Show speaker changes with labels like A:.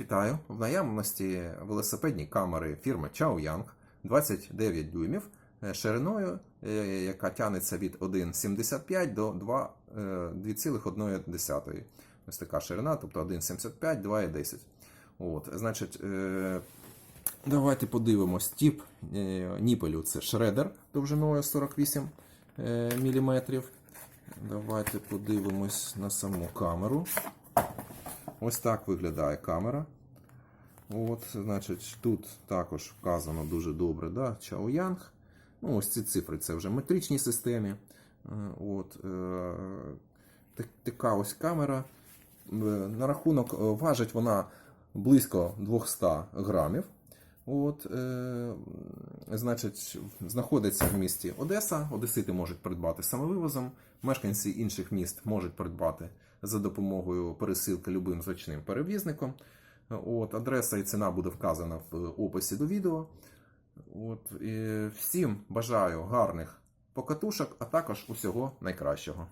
A: Вітаю! В наявності велосипедні камери фірми Chaoyang 29 дюймів е, шириною, е, яка тягнеться від 1,75 до 2, е, 2,1. Ось така ширина, тобто 1,75, 2,10. От, значить, давайте подивимось тип ніпелю. Це шредер довжиною 48 мм. Давайте подивимось на саму камеру. Ось так виглядає камера. От, значить, Тут також вказано дуже добре да, Янг. Ну, ось ці цифри це вже в метричній системі. Е, От, е, така ось камера. Е, На рахунок е, важить вона близько 200 грамів. От, е, значить, знаходиться в місті Одеса. Одесити можуть придбати самовивозом. Мешканці інших міст можуть придбати за допомогою пересилки любим зручним перевізником. От, адреса і ціна буде вказана в описі до відео. От, і всім бажаю гарних покатушок, а також усього найкращого.